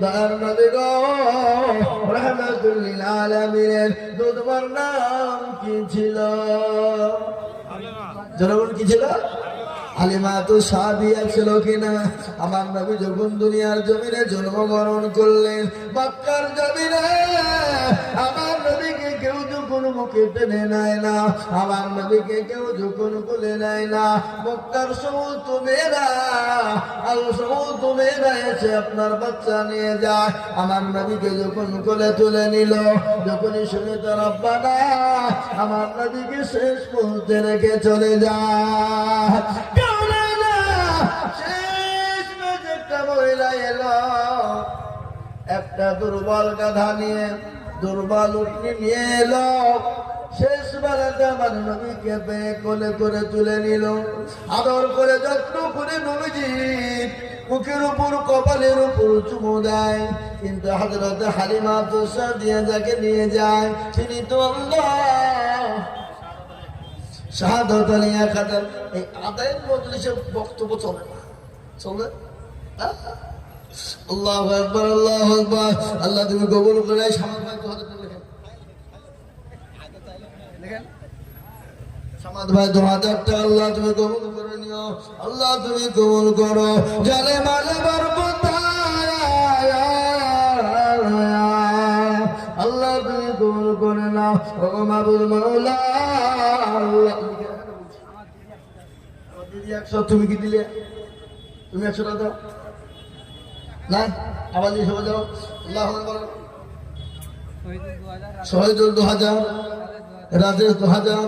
দয়ার নবী নাম কি ছিল জনগণ কি ছিল? আলিমা তো সাবিয়া ছিল কিনা? আমার নবী যখন দুনিয়ার জমিনে জন্মগ্রহণ করলেন মক্কার জমিনে মুখে টেনে নেয় না, আমার নবীকে কেউ নেয় না মেয়েরা মেয়েরা এসে আপনার বাচ্চা নিয়ে যায়। আমার নবীকে যখন কোলে তুলে নিল, যখনই শুনে তার আব্বানা আমার নবীকে শেষ মুহূর্তে রেখে চলে যায় একটা একটা দুর্বল গাধা নিয়ে দুর্বল উঠনি নিয়ে এলো। শেষ বেলাতে আমার পেয়ে কোলে করে তুলে নিল। আদর করে যত্ন করে নবীজি মুখের উপর, কপালের উপর চুমু দেয়। কিন্তু হাজরতে হালিমা তোষা দিয়ে যাকে নিয়ে যায়, তিনি তো শাহাদত আলী খাতার এই আদায়ের মজলিসে বক্তব্য চলে না। চলে? আল্লাহ একবার আল্লাহ একবার আল্লাহ তুমি কবুল করে সামাদ ভাই দু হাজার টাকা লেখেন লেখেন ভাই দু আল্লাহ তুমি কবুল করে নিও। আল্লাহ তুমি কবুল করো। জানে মালে আল্লাহ তুমি কবুল করে নাও। ও মাবুল মাওলা আল্লাহ দিদি একশো তুমি কি দিলে? তুমি একশো দাও। না আবার দিয়ে সবাই যাও আল্লাহ শহীদুল দু হাজার রাজেশ দু হাজার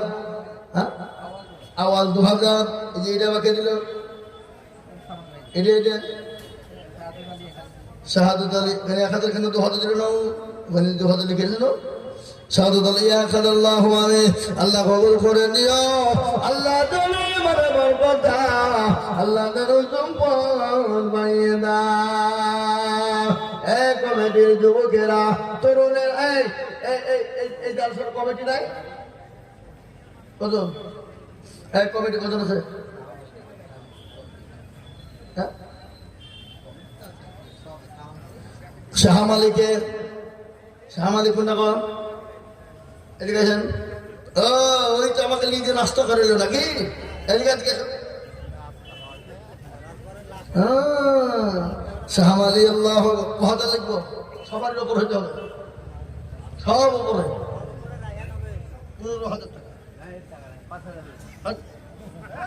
আওয়াজ দু হাজার এই যে এটা আমাকে দিল এটা এটা আলী এক হাজার এখানে দু হাজার দিল না ওখানে দু হাজার লিখে দিল আল্লাহ আল্লাহ করে আল্লাহ মানে আল্লাহ বানিয়ে যুবকেরা তরুণের এই এই এই কজন এই কমিটি কজন আছে? হ্যাঁ? শাহ মালিকের শাহ মালিক কোনটা কন এদিকে আসেন। ও ওই তো আমাকে নিজে নাস্তা করে নাকি? এদিকে এদিকে। হ্যাঁ, শাহ মালি আল্লাহ কথা লিখব সবার উপর হইতে হবে। সব উপরে। হ্যাঁ?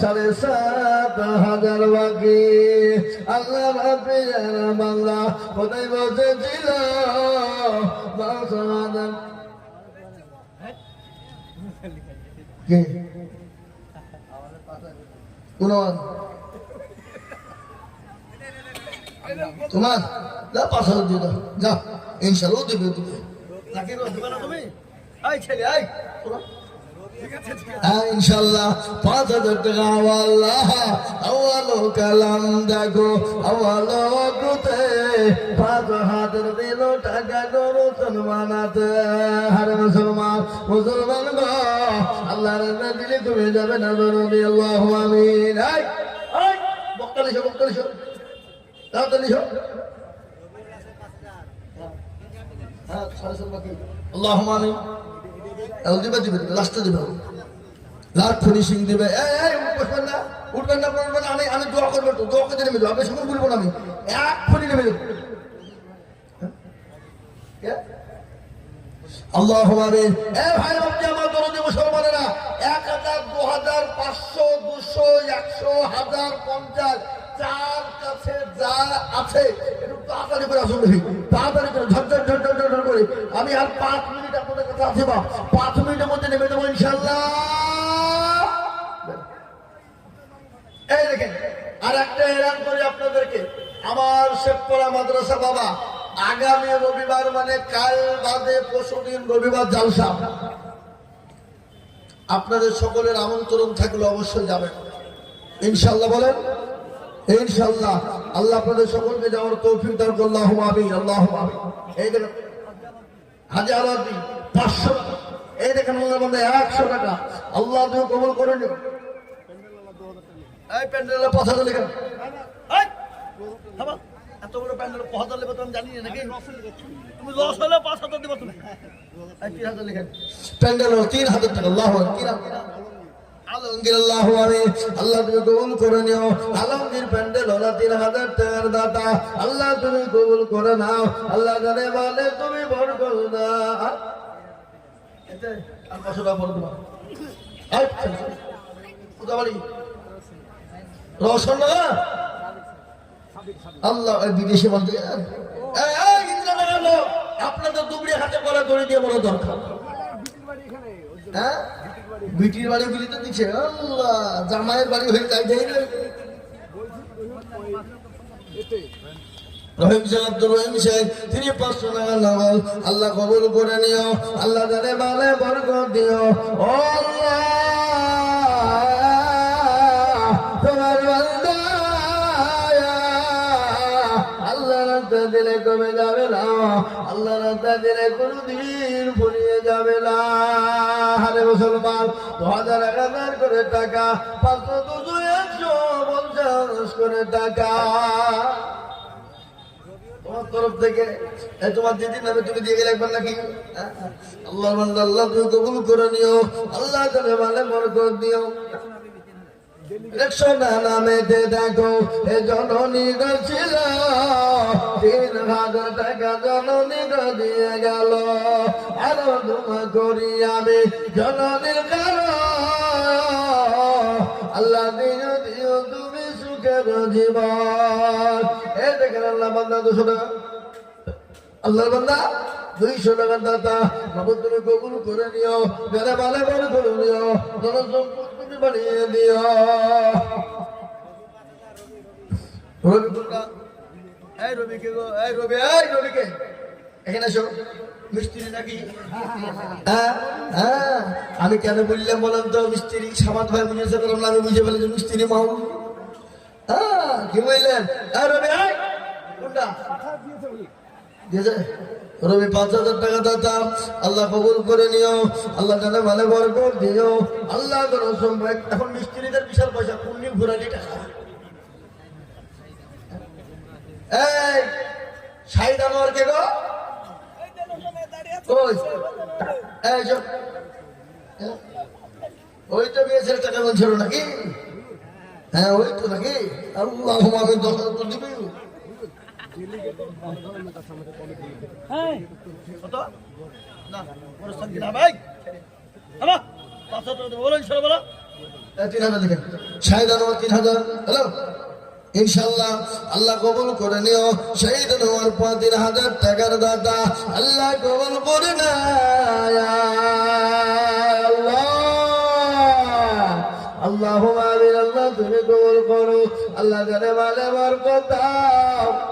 সাড়ে সাত হাজার বাকি। আল্লাহ বাংলা কোথায় বসেছিল তোমার যা হাজার যা ইনশাল্লাহ দেবে তুমি না তুমি হ্যাঁ, ইনশাল্লাহ পাঁচ হাজার টাকা আল্লাহ আওয়ালো কালাম দেখো আওয়ালো কুতে পাঁচ হাজার দিল টাকা গো মুসলমানাতে হারে মুসলমান মুসলমান গো আল্লাহ রাজা দিলে তুমি যাবে না আল্লাহ আমিন। এই তাড়াতাড়ি হ্যাঁ সাড়ে সাত বাকি। এক ফোনে? আল্লাহ আমিন এ ভাই বাপজি আমার দরদি মুসলমানেরা এক হাজার, দু হাজার, পাঁচশো, দুশো, একশো, হাজার, পঞ্চাশ যার কাছে যা আছে, একটু তাড়াতাড়ি করে আসুন তাড়াতাড়ি করে ঝরঝর ঝরঝর ঝরঝর আমি আর পাঁচ মিনিট আপনাদের কাছে আছি বা পাঁচ মিনিটের মধ্যে নেমে দেবো ইনশাল্লাহ এই দেখেন, আর একটা এলান করি আপনাদেরকে। আমার শেখপড়া মাদ্রাসা বাবা, আগামী রবিবার মানে কাল বাদে পরশুদিন রবিবার জালসা। আপনাদের সকলের আমন্ত্রণ থাকলে অবশ্যই যাবেন। ইনশাল্লাহ বলেন ইনশাল্লাহ আল্লাহ আপনাদের সকলকে যাওয়ার তৌফিক দান আল্লাহ আমি আল্লাহ আমি এই দেখেন হাজার পাঁচশো এই দেখেন মনে মধ্যে একশো টাকা। আল্লাহ তুমি কবল করে নিন। এই প্যান্ডেলের পাঁচ হাজার লিখেন। এত বড় পাঁচ হাজার লিখে তো আমি জানি না নাকি? তুমি লস হলে পাঁচ হাজার দেবো তুমি। তিন হাজার লিখেন। প্যান্ডেল তিন হাজার টাকা। আল্লাহ তিন হাজার আল্লাহ তুমি করে নিও। প্যান্ডেল তিন হাজার আল্লাহ তুমি আল্লাহ জানে বলে তুমি আল্লাহ বিদেশে বলতে আপনাদের দুবড়ি হাতে করা করে দিয়ে বড় দরকার। হ্যাঁ? বিটির বাড়ি গুলি তো দিচ্ছে জামাইয়ের বাড়ি হয়ে যাই যাই তিনি পাঁচশো টাকা নামাল আল্লাহ কবুল করে নিও। আল্লাহ বালে বরকত দিও। আল্লাহ! দিলে কমে যাবে না। আল্লাহ রাস্তা দিলে কোনদিন ফুরিয়ে যাবে না। হারে মুসলমান, দু হাজার এক হাজার করে টাকা পাঁচশো দুশো একশো পঞ্চাশ করে টাকা। তোমার তরফ থেকে তোমার দিদির নামে তুমি দিয়ে গেলে একবার নাকি? হ্যাঁ? আল্লাহ আল্লাহ তুমি কবুল করে নিও। আল্লাহ তাহলে মানে বরকত দিও। নামে দে দেখো এ জননী ছিল তিন হাজার টাকা জননী দিয়ে গেল আরও তোমা করি আমি জননীর কারণ আল্লাহ দিও দিও তুমি সুখের জীবন এ দেখেন আল্লাহ বান্দা দুশো টাকা আল্লাহর বান্দা দুইশো টাকার দাতা। তুমি কবুল করে নিও। যারা ভালো ভালো করে নিও। ধন সম্পদ তুমি বানিয়ে দিও? এই গো, এই রবি, এই রবিকে এখানে এসো। মিস্ত্রি নাকি? হ্যাঁ হ্যাঁ। আমি কেন বললাম বলেন তো, মিস্ত্রি সামাদ ভাই বুঝেছে বললাম আমি বুঝে ফেলেছি মিস্ত্রি মাউ হ্যাঁ কি বললেন? এই রবি, এই? রবি পাঁচ হাজার টাকা দাতাম আল্লাহ কবুল করে নিও। আল্লাহ জানে ভালো দিও। আল্লাহ এখন মিস্ত্রিদের বিশাল পয়সা পুণ্যি ঘুরানি টাকা। কে গো? ওই তো টাকা বলছিল নাকি? হ্যাঁ ওই তো নাকি? ইনশাল্লাহ। হ্যালো? ইনশাল্লাহ আল্লাহ কবুল করে নিও। শহীদ হওয়ার পর তিন হাজার টাকার দাতা। আল্লাহ কবুল করে না আল্লাহ। আমিন আল্লাহ তুমি কবুল করো। আল্লাহ জানে মানে বরকত দাও।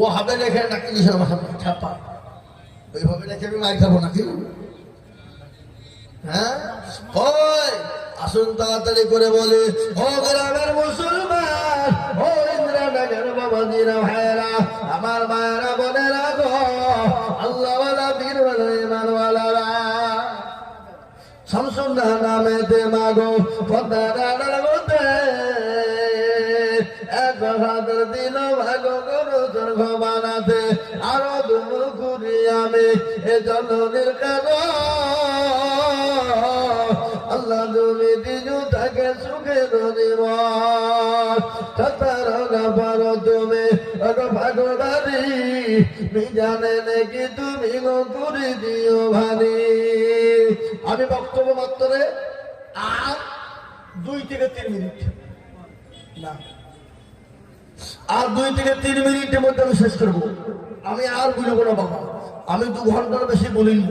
ও হবে দেখে নাকি ছাপা। ওইভাবে নাকি আমি মার খাব নাকি? হ্যাঁ? আসুন তাড়াতাড়ি করে বলে, ও গ্রামের মুসলমান, ও আমার মায়েরা, বোনেরা গো, আল্লাহওয়ালা, বীরওয়ালা, ইমানওয়ালারা। শামসুন্না নামেতে মাগো পদ্মার মধ্যে এক হাত দিল আরও করি আমি এ জননীর আল্লাহ তুমি দিজু তাকে সুখে দিব সতার গাফার তুমি ভাগবারি জানে নাকি তুমি করে দিও ভারি আমি বক্তব্য মাত্রে আর দুই থেকে তিন মিনিট। না। আর দুই থেকে তিন মিনিটের মধ্যে আমি শেষ করব। আমি আর বলব না বাবা। আমি দু ঘণ্টার বেশি বলিনি।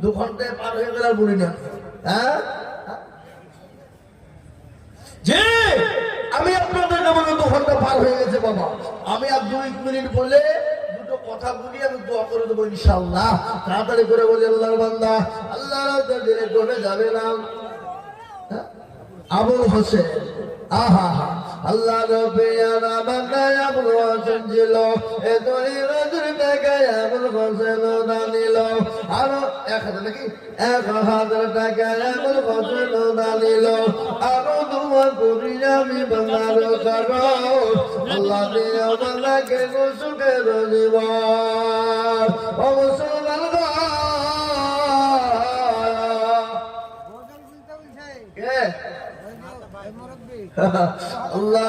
দু ঘন্টায় পার হয়ে গেলে আর বলি না। হ্যাঁ? যে আমি আপনাদেরকে বলব, দু ঘণ্টা পার হয়ে গেছে বাবা। আমি আর দুই মিনিট বলে দুটো কথা বলি আমি দোয়া করে দেবো ইনশাল্লাহ তাড়াতাড়ি করে বলি আল্লাহর বান্দা। আল্লাহ যাবে না। হ্যাঁ? আবুল হোসেন আহা আল্লাহ রবে হোসেন ছিল। এ দড়ি রজুর টাকায় আবুল হোসেন দানিল আরও এক হাজার নাকি? এক হাজার টাকায় আবুল হোসেন দানিল আরও দোয়া করি আমি বাংলার কারও আল্লাহ দিয়ে বাংলাকে সুখে আল্লাহ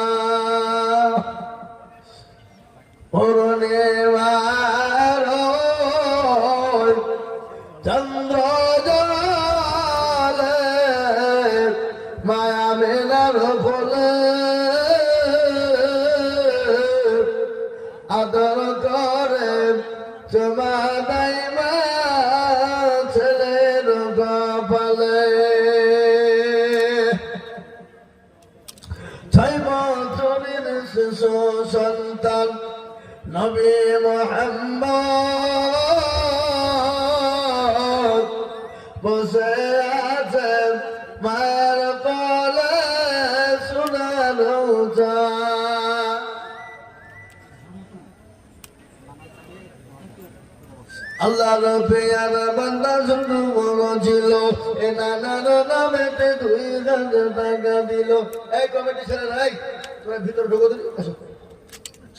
পূর্ণিমার মোহাম্মদ বসে আছেন মায়ের কলে সোনার উজা আল্লাহ রবিয়ার বান্দা শুধু ছিল এ নানার নামেতে দুই হাজার টাকা দিল। এই কমিটি ছেলে নাই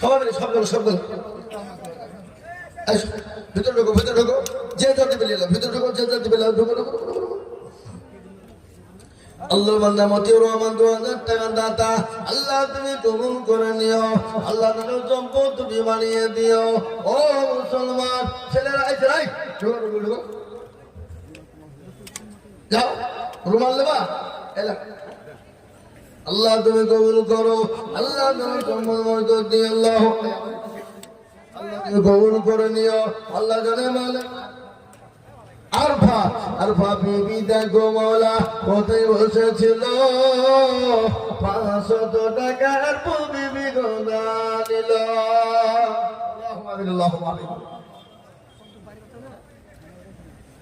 সব সব ঢুকো ঢুকো। যে ভিতরে ঢুকো, যে পেলে ঢুকো ঢুকো আল্লাহ বান্দা মতিউর রহমান দু হাজার টাকা দাতা। আল্লাহ, তুমি কবুল করে নিও। আল্লাহ তুমি সম্পদ তুমি বানিয়ে দিও। ও মুসলমান, ছেলেরা ঢুকো যাও, রুমাল নেবা? এলা আল্লাহ, তুমি কবুল করো। আল্লাহ, তুমি সম্পদ আল্লাহ কবুল করে নিও। আল্লাহ জানে মালিক আরফা আরফা বিবি দেখো মৌলা কোথায় বসেছিল? পাঁচশত টাকার বিবি গোদা নিল।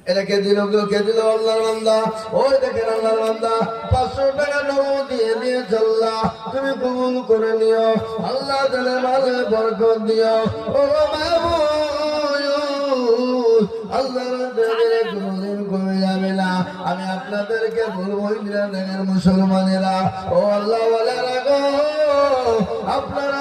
এটা কে দিল কেউ কে দিল আল্লাহর বান্দা? ওই দেখেন আল্লাহর বান্দা পাঁচশো টাকা নগদ দিয়ে দিয়ে চল্লা তুমি কবুল করে নিও। আল্লাহ তাহলে মালে বরকত দিও। ও বাবু আল্লাহর কমে যাবে না। আমি আপনাদেরকে বলব ইন্দ্রানগর মুসলমানেরা। ও আল্লাহ আপনারা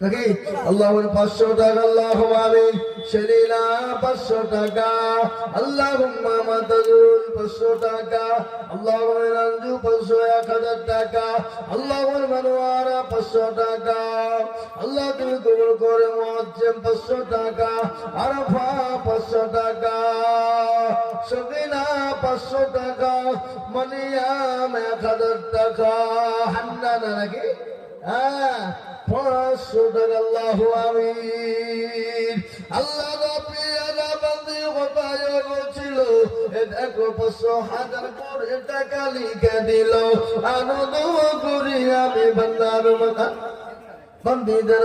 নাকি? আল্লাহ পাঁচশো টাকা, আল্লাহ আমি শরীলা পাঁচশো টাকা। আল্লাহ মাতাজুল, পাঁচশো টাকা। আল্লাহ রঞ্জু পাঁচশো, এক হাজার টাকা। আল্লাহ মানুয়ারা পাঁচশো টাকা। আল্লাহ তুমি কবুল করে মহাজ্জেম পাঁচশো টাকা। আরফা, পাঁচশো টাকা। সবিনা পাঁচশো টাকা। মনিয়াম, এক হাজার টাকা। হান্নানা নাকি? হ্যাঁ আল্লাহ হাজার দিল। আনন্দ করি আমি বান্দার বন্দীদের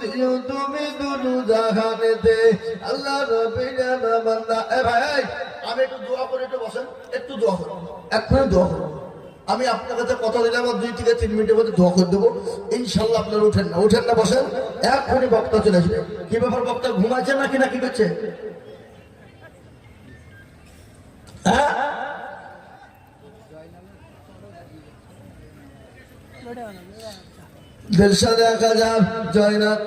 দিও তুমি দুনু জাহানেতে। আল্লাহ রবি ভাই, আমি একটু দোয়া করে, একটু বসেন, একটু দোয়া করুন এক্ষুনি দোয়া আমি আপনার কাছে কথা দিলাম দুই থেকে তিন মিনিটের মধ্যে দোয়া করে দেবো। ইনশাল্লাহ আপনারা উঠেন না। উঠেন না বসেন। এক্ষুনি বক্তা চলে আসবে। কি ব্যাপার বক্তা, ঘুমাচ্ছে নাকি না কি করছে? হাজার জয়নাথ জয়নাথ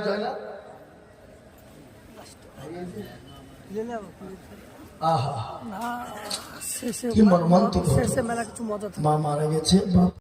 আহা। কি মর্মান্তিক মা মারা গেছে বাপ